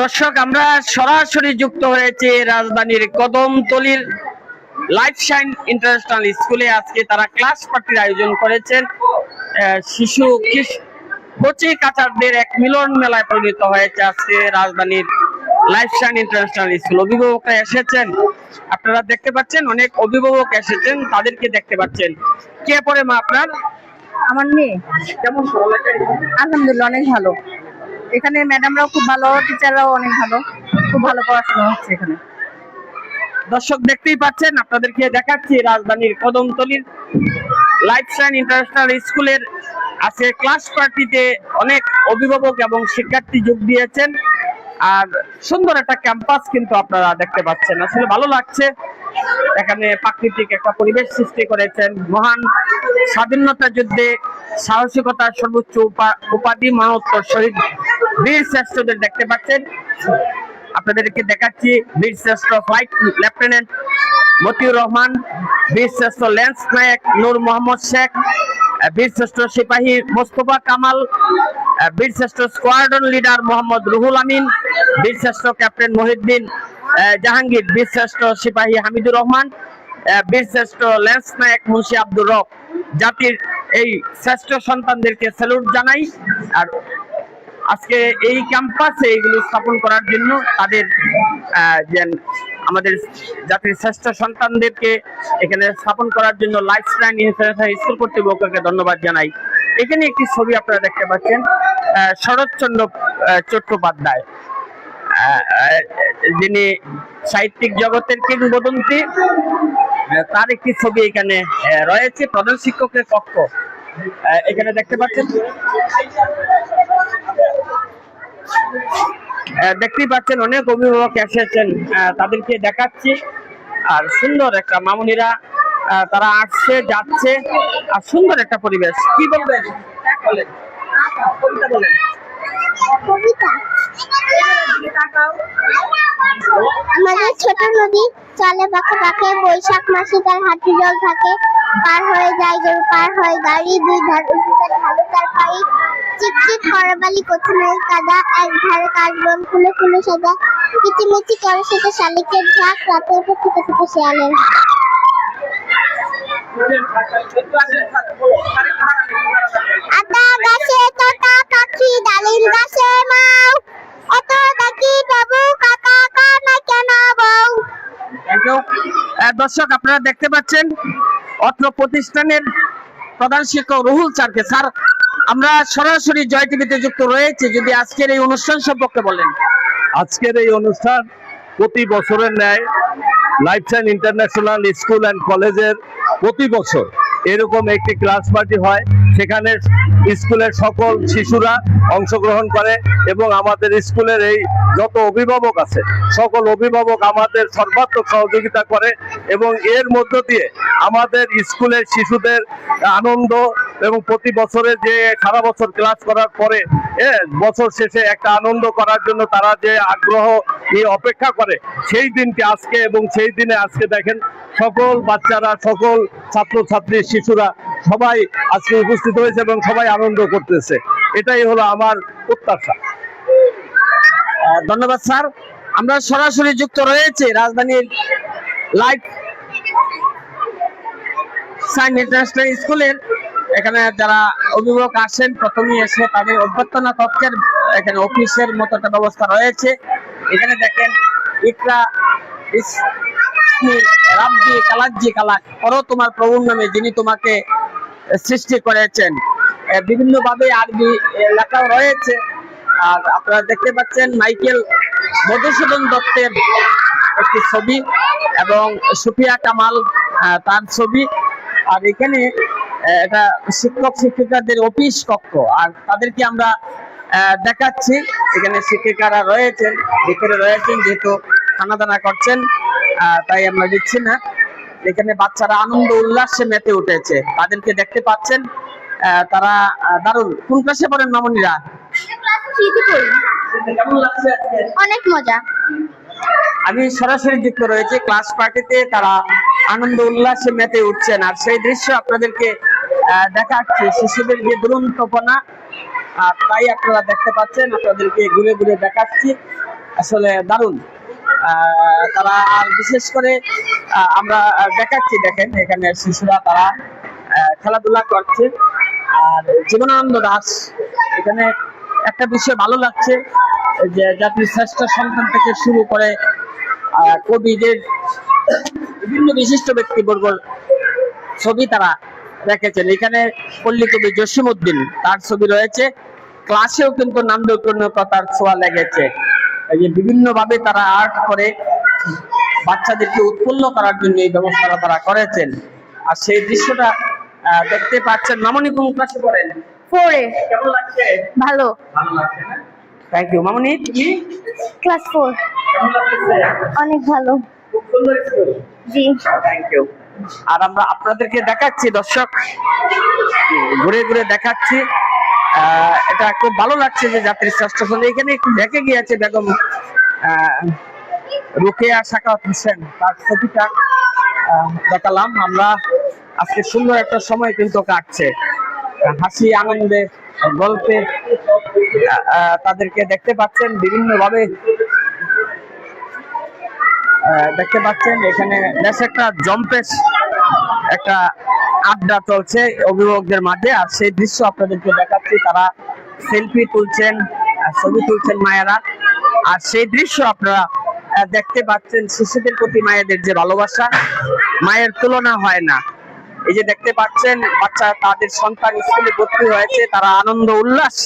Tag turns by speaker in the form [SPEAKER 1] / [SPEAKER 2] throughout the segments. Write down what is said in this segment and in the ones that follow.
[SPEAKER 1] দর্শক, আমরা সরাসরি যুক্ত হয়েছে রাজধানীর কদমতলির লাইফ সাইন ইন্টারন্যাশনাল স্কুলে। আজকে তারা ক্লাস পার্টির আয়োজন করেছেন। শিশু কচি কাচারদের এক মিলন মেলায় পরিণত হয়েছে আজকে রাজধানীর লাইফ শাইন ইন্টারন্যাশনাল স্কুল। অভিভাবকরা এসেছেন। আপনারা দেখতে পাচ্ছেন, অনেক অভিভাবক এসেছেন, তাদেরকে দেখতে পাচ্ছেন। কে পরে মা আপনার?
[SPEAKER 2] আমার মেয়ে।
[SPEAKER 1] কেমন
[SPEAKER 2] আলহামদুলিল্লাহ, অনেক ভালো। এখানে ম্যাডামরাও খুব ভালো, টিচাররাও অনেক ভালো। খুব ভালো পড়াশোনা হচ্ছে এখানে।
[SPEAKER 1] দর্শক দেখতেই পাচ্ছেন, আপনাদেরকে দেখাচ্ছি রাজধানীর কদমতলির লাইফ সাইন ইন্টারন্যাশনাল স্কুলের আজকে ক্লাস পার্টিতে অনেক অভিভাবক এবং শিক্ষার্থী যোগ দিয়েছেন। আর সুন্দর একটা ক্যাম্পাস কিন্তু আপনারা দেখতে পাচ্ছেন। আসলে ভালো লাগছে। এখানে প্রাকৃতিক একটা পরিবেশ সৃষ্টি করেছেন। মহান স্বাধীনতা যুদ্ধে সাহসিকতার সর্বোচ্চ উপাধি মহোত্তর শহীদ বীর শ্রেষ্ঠদের দেখতে পাচ্ছেন। আপনাদেরকে দেখাচ্ছি বীর শ্রেষ্ঠ ফ্লাইট লেফটেন্যান্ট মতিউর রহমান, বীর শ্রেষ্ঠ ল্যান্স নায়ক নূর মোহাম্মদ শেখ, বীর শ্রেষ্ঠ সিপাহী মোস্তফা কামাল, বীর শ্রেষ্ঠ স্কোয়াড্রন লিডার মোহাম্মদ রুহুল আমিন, বীর শ্রেষ্ঠ ক্যাপ্টেন মহিউদ্দিন জাহাঙ্গীর বীর শ্রেষ্ঠ সিপাহী হামিদুর রহমান আহ, বীর শ্রেষ্ঠ ল্যান্স নায়ক মুন্সি আব্দুর রব। জাতির এই শ্রেষ্ঠ সন্তানদেরকে স্যালুট জানাই। আর আজকে এই ক্যাম্পাসে এগুলো স্থাপন করার জন্য তাদের আমাদের জাতির শ্রেষ্ঠ সন্তানদেরকে এখানে স্থাপন করার জন্য লাইফ লাইন ইন্টারন্যাশনাল স্কুল কর্তৃপক্ষকে ধন্যবাদ জানাই। এখানে একটি ছবি আপনারা দেখতে পাচ্ছেন শরৎচন্দ্র চট্টোপাধ্যায়। যিনি সাহিত্যিক জগতের কিংবদন্তি আহ, তার একটি ছবি এখানে আহ, রয়েছে প্রধান শিক্ষকের কক্ষ এখানে দেখতে পাচ্ছেন? দেখতেই পাচ্ছেন অনেক অভিভাবক এসেছেন তাদেরকে দেখাচ্ছি। আর সুন্দর একটা মামুনিরা আহ, তারা আসছে যাচ্ছে আর সুন্দর একটা পরিবেশ। কি বলবেন? কবিতা বলেন।
[SPEAKER 3] কবিতা। আমাদের ছোট নদী চলে পাখে পাখে, বৈশাখ মাসে তার হাঁটু জল থাকে। পার হয়ে যায় গরু, পার হয় গাড়ি, দুই ধার উঁচুতে ঢালু তার পাই চিকচিক করবালি কোথায় কাদা, এক ধারে কাশবন ফুলে ফুলে সাদা কিচিমিচি করে সেটা শালিকের ঝাঁক রাতে উঠে থেকে থেকে শেয়ালের। আতা গাছে তোতা কাকি ডালিম গাছে
[SPEAKER 1] দর্শক, আপনারা দেখতে পাচ্ছেন, অত্র প্রতিষ্ঠানের প্রধান শিক্ষক রুহুল চারকে স্যার, আমরা সরাসরি জয় টিভিতে যুক্ত রয়েছে। যদি আজকের এই অনুষ্ঠান সম্পর্কে বলেন।
[SPEAKER 4] আজকের এই অনুষ্ঠান প্রতি বছরের ন্যায় life sign international school and কলেজের প্রতি বছর এরকম একটি ক্লাস পার্টি হয়। সেখানে স্কুলের সকল শিশুরা অংশগ্রহণ করে এবং আমাদের স্কুলের এই যত অভিভাবক আছে, সকল অভিভাবক আমাদের সর্বাত্মক সহযোগিতা করে এবং এর মধ্য দিয়ে আমাদের স্কুলের শিশুদের আনন্দ এবং প্রতি বছরে যে সারা বছর ক্লাস করার পরে বছর শেষে একটা আনন্দ করার জন্য তারা যে আগ্রহ নিয়ে অপেক্ষা করে, সেই দিনকে আজকে এবং সেই দিনে আজকে দেখেন সকল বাচ্চারা, সকল ছাত্রছাত্রী, শিশুরা সবাই আজকে উপস্থিত হয়েছে এবং সবাই আনন্দ করতেছে। এটাই হলো আমার প্রত্যাশা।
[SPEAKER 1] ধন্যবাদ, স্যার। আমরা সরাসরি যুক্ত রয়েছে রাজধানীর লাইফ সাইন ইন্টারন্যাশনাল স্কুলের এখানে যারা অভিভাবক আসেন প্রথমেই এসে তাদের অভ্যর্থনা কক্ষের এখানে অফিসের মতো একটা ব্যবস্থা রয়েছে। এখানে দেখেন, ইকরা রাব্বি কালাজ্জি কালাক করো তোমার প্রভুর নামে, যিনি তোমাকে সৃষ্টি করেছেন। বিভিন্ন ভাবে আরবি লেখাও রয়েছে। আর আপনারা দেখতে পাচ্ছেন, মাইকেল মধুসূদন দত্তের একটি ছবি এবং সুফিয়া কামাল তার ছবি। আর এখানে এটা শিক্ষক শিক্ষিকাদের অফিস কক্ষ। আর তাদেরকে আমরা দেখাচ্ছি। এখানে শিক্ষিকারা রয়েছেন ভিতরে রয়েছেন যেহেতু খানা দানা করছেন তাই আমরা দিচ্ছি না। এখানে বাচ্চারা আনন্দ উল্লাসে মেতে উঠেছে। তাদেরকে দেখতে পাচ্ছেন তারা দারুণ। কোন ক্লাসে পড়েন মামুনিরা?
[SPEAKER 3] অনেক মজা।
[SPEAKER 1] আমি সরাসরি যুক্ত রয়েছে ক্লাস পার্টিতে। তারা আনন্দ উল্লাসে মেতে উঠছেন। আর সেই দৃশ্য আপনাদেরকে দেখাচ্ছি শিশুদের যে দুরন্তপনা আর তাই আপনারা দেখতে পাচ্ছেন, আপনাদেরকে ঘুরে ঘুরে দেখাচ্ছি। আসলে দারুণ। তারা আর বিশেষ করে আমরা দেখাচ্ছি, দেখেন, এখানে শিশুরা তারা খেলাধুলা করছে। আর জীবনানন্দ দাস, এখানে একটা বিষয় ভালো লাগছে, যে জাতির শ্রেষ্ঠ সন্তান থেকে শুরু করে কবিদের বিভিন্ন বিশিষ্ট ব্যক্তিবর্গর ছবি তারা রেখেছেন এখানে পল্লী কবি জসিম উদ্দিন তার ছবি রয়েছে। ক্লাসেও কিন্তু নান্দনিকতার ছোঁয়া লেগেছে। এই যে বিভিন্ন ভাবে তারা আর্ট করে বাচ্চাদেরকে উৎফুল্ল করার জন্য এই ব্যবস্থাটা তারা করেছেন। আর সেই দৃশ্যটা দেখতে পাচ্ছেন। মামনি কোন ক্লাসে পড়েন?
[SPEAKER 2] ফোরে।
[SPEAKER 1] কেমন লাগছে?
[SPEAKER 2] ভালো।
[SPEAKER 1] ভালো লাগছে না? থ্যাংক ইউ মামনি তুমি?
[SPEAKER 3] Class four.
[SPEAKER 1] কেমন লাগছে?
[SPEAKER 3] অনেক ভালো।
[SPEAKER 1] খুব সুন্দর
[SPEAKER 3] জি।
[SPEAKER 1] থ্যাংক ইউ আর আমরা আপনাদেরকে দেখাচ্ছি, দর্শক। ঘুরে ঘুরে দেখাচ্ছি। এটা খুব ভালো লাগছে যে যাত্রী ফলে এখানে একটু দেখে গিয়েছে বেগম রুকেয়া সাকাত হোসেন। তার ছবিটা দেখালাম। আমরা আজকে সুন্দর একটা সময় কিন্তু কাটছে। হাসি, আনন্দে গল্পে তাদেরকে দেখতে পাচ্ছেন। বিভিন্ন ভাবে দেখতে পাচ্ছেন, এখানে বেশ একটা জম্পেশ একটা আড্ডা চলছে অভিভাবকদের মাঝে, আর সেই দৃশ্য আপনাদেরকে দেখাচ্ছি, তারা সেলফি তুলছেন ছবি তুলছেন মায়েরা। আর সেই দৃশ্য আপনারা দেখতে পাচ্ছেন শিশুদের প্রতি মায়েদের যে ভালোবাসা, মায়ের তুলনা হয় না। এই যে দেখতে পাচ্ছেন, বাচ্চা তাদের সন্তান স্কুলে ভর্তি হয়েছে, তারা আনন্দ, উল্লাস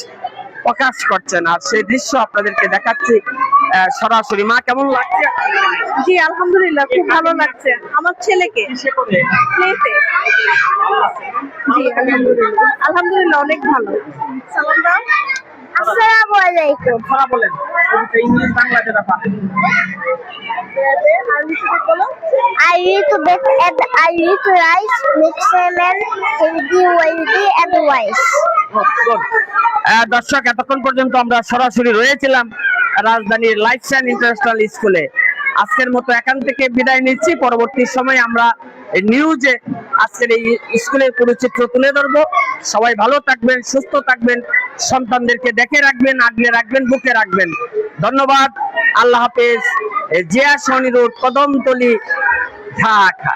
[SPEAKER 1] প্রকাশ করছেন। আর সেই দৃশ্য আপনাদেরকে দেখাচ্ছি সরাসরি। মা কেমন লাগছে?
[SPEAKER 2] জি আলহামদুলিল্লাহ খুব ভালো লাগছে। আমার ছেলেকে? প্লেতে জি আলহামদুলিল্লাহ। আলহামদুলিল্লাহ অনেক ভালো। সালাম দাও।
[SPEAKER 3] আসসালামু আলাইকুম।
[SPEAKER 1] কথা বলেন। ওটা ইংলিশ বাংলা যেটা পারেন
[SPEAKER 2] আর কিছু বলো
[SPEAKER 3] I read to bake and I read to rice, mix cement, healthy, wealthy and wise.
[SPEAKER 1] আহ, দর্শক এতক্ষণ পর্যন্ত আমরা সরাসরি রয়েছিলাম। রাজধানীর লাইফসাইন ইন্টারন্যাশনাল স্কুলে। আজকের মতো এখান থেকে বিদায় নিচ্ছি। পরবর্তী সময় আমরা নিউজে আজকের এই স্কুলের পুরো চিত্র তুলে ধরবো। সবাই ভালো থাকবেন, সুস্থ থাকবেন, সন্তানদেরকে দেখে রাখবেন, আগলে রাখবেন, বুকে রাখবেন। ধন্যবাদ। আল্লাহ হাফেজ। জিয়া সনি রোড, কদমতলি, ঢাকা।